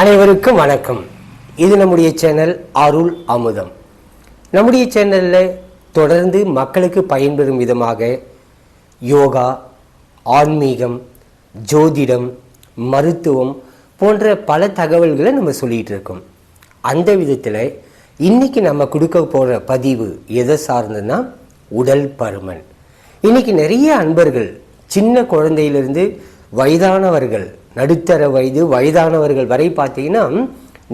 அனைவருக்கும் வணக்கம். இது நம்முடைய சேனல் அருள் அமுதம். நம்முடைய சேனலில் தொடர்ந்து மக்களுக்கு பயன்பெறும் விதமாக யோகா ஆன்மீகம் ஜோதிடம் மருத்துவம் போன்ற பல தகவல்களை நம்ம சொல்லிகிட்டு இருக்கோம். அந்த விதத்தில் இன்னைக்கு நம்ம கொடுக்க போகிற பதிவு எதை சார்ந்ததுன்னா உடல் பருமன். இன்னைக்கு நிறைய அன்பர்கள் சின்ன குழந்தையிலிருந்து வயதானவர்கள் நடுத்தர வயது வயதானவர்கள் வரை பார்த்தீங்கன்னா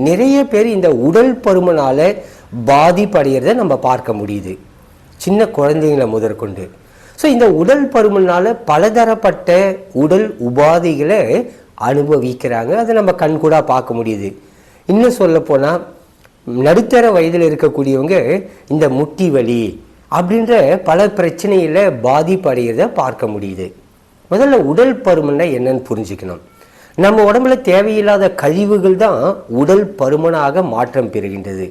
நிறைய பேர் இந்த உடல் பருமனால் பாதிப்படைகிறத நம்ம பார்க்க முடியுது. சின்ன குழந்தைங்களை முதற்கொண்டு. ஸோ இந்த உடல் பருமனால் பலதரப்பட்ட உடல் உபாதைகளை அனுபவிக்கிறாங்க. அதை நம்ம கண்கூடாக பார்க்க முடியுது. இன்னும் சொல்லப்போனால் நடுத்தர வயதில் இருக்கக்கூடியவங்க இந்த முட்டி வலி அப்படின்ற பல பிரச்சனையில் பாதிப்படைகிறத பார்க்க முடியுது. முதல்ல உடல் பருமன்னா என்னன்னு புரிஞ்சுக்கணும். நம்ம உடம்புல தேவையில்லாத கழிவுகள் தான் உடல் பருமனாக மாற்றம் பெறுகின்றது.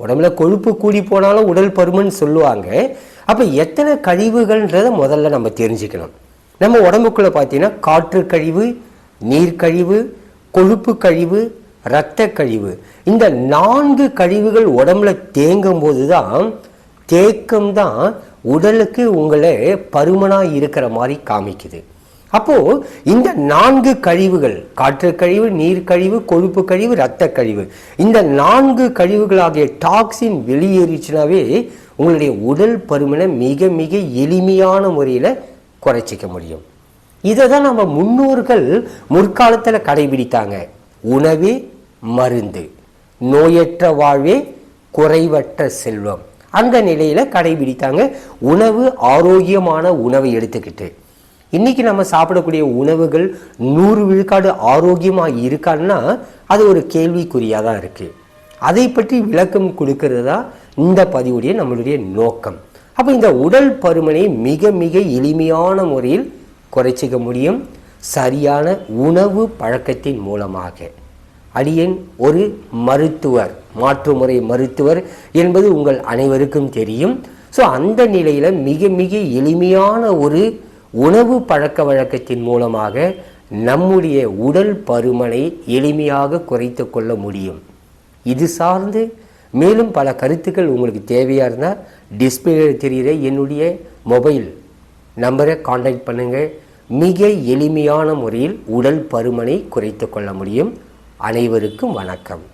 உடம்புல கொழுப்பு கூடி போனாலும் உடல் பருமன் சொல்லுவாங்க. அப்போ எத்தனை கழிவுகள்ன்றதை முதல்ல நம்ம தெரிஞ்சுக்கணும். நம்ம உடம்புக்குள்ளே பார்த்தீங்கன்னா காற்று கழிவு நீர் கழிவு கொழுப்பு கழிவு இரத்த கழிவு. இந்த நான்கு கழிவுகள் உடம்புல தேங்கும் போது தான் தேக்கம் தான் உடலுக்கு உங்களை பருமனாக இருக்கிற மாதிரி காமிக்குது. அப்போ இந்த நான்கு கழிவுகள் காற்று கழிவு நீர் கழிவு கொழுப்பு கழிவு இரத்த கழிவு இந்த நான்கு கழிவுகளாகிய டாக்ஸின் வெளியேறிச்சுனாவே உங்களுடைய உடல் பருமனை மிக மிக எளிமையான முறையில் குறைச்சிக்க முடியும். இதை தான் நம்ம முன்னோர்கள் முற்காலத்தில் கடைபிடித்தாங்க. உணவே மருந்து. நோயற்ற வாழ்வே குறைவற்ற செல்வம். அந்த நிலையில் கடைபிடித்தாங்க. உணவு ஆரோக்கியமான உணவை எடுத்துக்கிட்டு. இன்னைக்கு நம்ம சாப்பிடக்கூடிய உணவுகள் நூறு விழுக்காடு ஆரோக்கியமாக இருக்கான்னா அது ஒரு கேள்விக்குறியாக தான் இருக்குது அதை பற்றி விளக்கம் கொடுக்கறது தான் இந்த பதிவுடைய நம்மளுடைய நோக்கம். அப்போ இந்த உடல் பருமனை மிக மிக எளிமையான முறையில் குறைச்சிக்க முடியும். சரியான உணவு பழக்கத்தின் மூலமாக. அடியேன் ஒரு மருத்துவர் மாற்றுமுறை மருத்துவர் என்பது உங்கள் அனைவருக்கும் தெரியும். ஸோ அந்த நிலையில் மிக மிக எளிமையான ஒரு உணவு பழக்க வழக்கத்தின் மூலமாக நம்முடைய உடல் பருமனை எளிமையாக குறைத்து கொள்ள முடியும். இது சார்ந்து மேலும் பல கருத்துக்கள் உங்களுக்கு தேவையாக இருந்தால் டிஸ்பிளே தெரிகிற என்னுடைய மொபைல் நம்பரை காண்டாக்ட் பண்ணுங்கள் மிக எளிமையான முறையில் உடல் பருமனை குறைத்து கொள்ள முடியும். அனைவருக்கும் வணக்கம்.